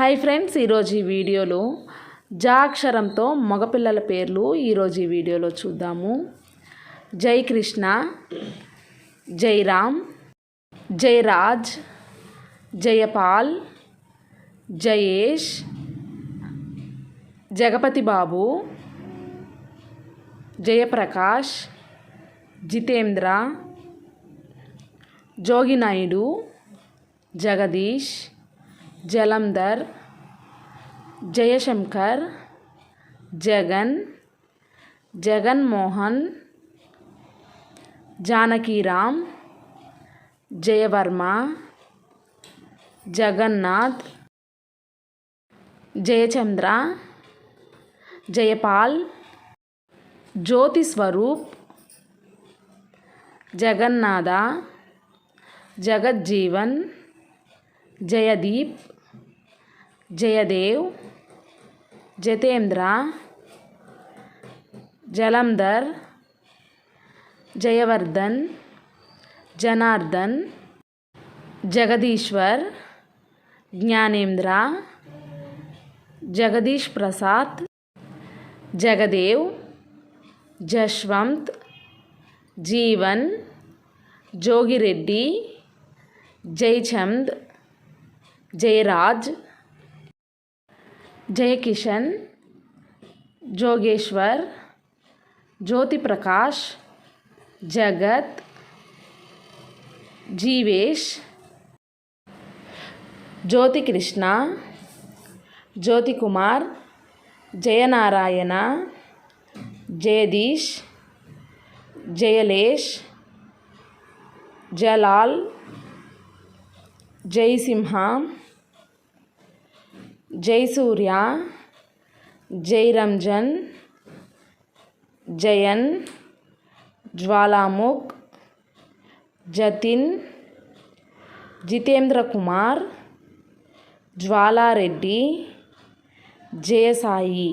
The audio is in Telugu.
హాయ్ ఫ్రెండ్స్ ఈరోజు ఈ వీడియోలో జా అక్షరంతో మగపిల్లల పేర్లు ఈరోజు ఈ వీడియోలో చూద్దాము. జై కృష్ణ జైరామ్ జయరాజ్ జయపాల్ జయేష్ జగపతి బాబు జయప్రకాష్ జితేంద్ర జోగినాయుడు జగదీష్ జలంధర్ జయశంకర్ జగన్ జగన్మోహన్ జానకీరామ్ జయవర్మ జగన్నాథ్ జయచంద్ర జయపాల్ జ్యోతి స్వరూప్ జగన్నాథ జగజ్జీవన్ జయదీప్ జయదేవ్ జతేంద్ర జలంధర్ జయవర్ధన్ జనార్దన్ జగదీశ్వర్ జ్ఞానేంద్ర జగదీష్ ప్రసాద్ జగదేవ్ జశ్వంత్ జీవన్ జోగిరెడ్డి జైచంద్ जयराज, जयकिशन, जोगेश्वर ज्योति प्रकाश जगत, जीवेश ज्योति कृष्णा ज्योति कुमार जयनारायण, जयदीश, जयलेश, जलाल జయదీష్ జయలేష్ జై జయసింహ జయసూర్య జయరంజన్ జయన్ జ్వాలాముఖ్ జతిన్ జితేంద్ర కుమార్ జ్వాలారెడ్డి జయసాయి.